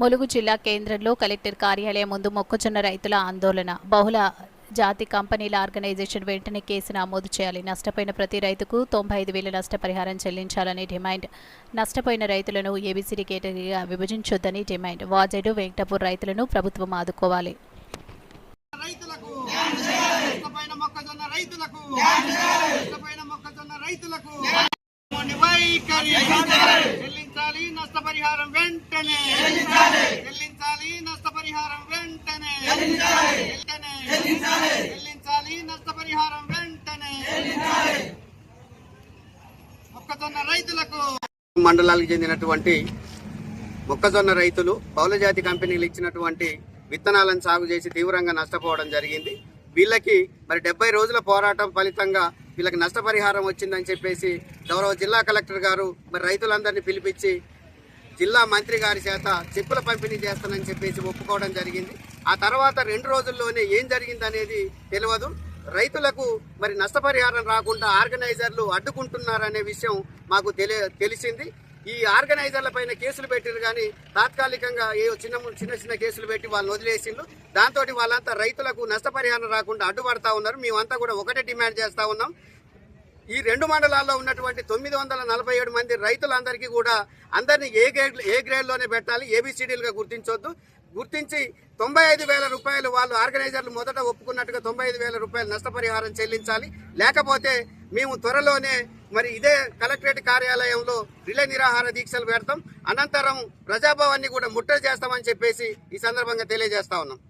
ములుగు జిల్లా కేంద్రంలో కలెక్టర్ కార్యాలయం ముందు మొక్కజొన్న రైతుల ఆందోళన. బహుళ జాతి కంపెనీల ఆర్గనైజేషన్ వెంటనే కేసు నమోదు చేయాలి. నష్టపోయిన ప్రతి రైతుకు తొంభై ఐదు వేల నష్టపరిహారం చెల్లించాలని డిమాండ్. నష్టపోయిన రైతులను ఏబీసీడీ కేటగిరీగా విభజించొద్దని డిమాండ్. వాజేడు వెంకటపూర్ రైతులను ప్రభుత్వం ఆదుకోవాలి. రైతులకు నష్టపోయిన మొక్కజొన్న రైతులకు నష్టపోయిన మొక్కజొన్న రైతులకు మొండి వైఖరి చెల్లించాలి. నష్టపరిహారం వెంటనే చెల్లించాలి. నష్టపరిహారం వెంటనే. చెల్లించాలి. నష్టపరిహారం వెంటనే. మొక్కజొన్న రైతులకు. మండలాలకు చెందినటువంటి మొక్కజొన్న రైతులు బహుళజాతి కంపెనీలు ఇచ్చినటువంటి విత్తనాలను సాగు చేసి తీవ్రంగా నష్టపోవడం జరిగింది. వీళ్ళకి మరి డెబ్బై రోజుల పోరాటం ఫలితంగా వీళ్ళకి నష్టపరిహారం వచ్చిందని చెప్పేసి గౌరవ జిల్లా కలెక్టర్ గారు మరి రైతులందరినీ పిలిపించి జిల్లా మంత్రి గారి చేత చెప్పుల పంపిణీ చేస్తానని చెప్పేసి ఒప్పుకోవడం జరిగింది. ఆ తర్వాత రెండు రోజుల్లోనే ఏం జరిగిందనేది తెలియదు రైతులకు మరి నష్టపరిహారం రాకుండా ఆర్గనైజర్లు అడ్డుకుంటున్నారనే విషయం మాకు తెలి తెలిసింది. ఈ ఆర్గనైజర్ల పైన కేసులు పెట్టారు కానీ తాత్కాలికంగా ఏ చిన్న చిన్న చిన్న కేసులు పెట్టి వాళ్ళని వదిలేసిండ్రు. దాంతో వాళ్ళంతా రైతులకు నష్టపరిహారం రాకుండా అడ్డుపడతా ఉన్నారు. మేమంతా కూడా ఒకటే డిమాండ్ చేస్తూ ఉన్నాం. ఈ రెండు మండలాల్లో ఉన్నటువంటి తొమ్మిది వందల నలభై ఏడు మంది రైతులందరికీ కూడా అందరినీ ఏ గ్రేడ్ ఏ గ్రేడ్లోనే పెట్టాలి ఏబిసిడీలుగా గుర్తించొద్దు. గుర్తించి తొంభై ఐదు వేల రూపాయలు వాళ్ళు ఆర్గనైజర్లు మొదట ఒప్పుకున్నట్టుగా తొంభై ఐదు వేల రూపాయలు నష్టపరిహారం చెల్లించాలి. లేకపోతే మేము త్వరలోనే మరి ఇదే కలెక్టరేట్ కార్యాలయంలో రిలే నిరాహార దీక్షలు పెడతాం. అనంతరం ప్రజాభవాన్ని కూడా ముట్టడి చేస్తామని చెప్పేసి ఈ సందర్భంగా తెలియజేస్తా ఉన్నాం.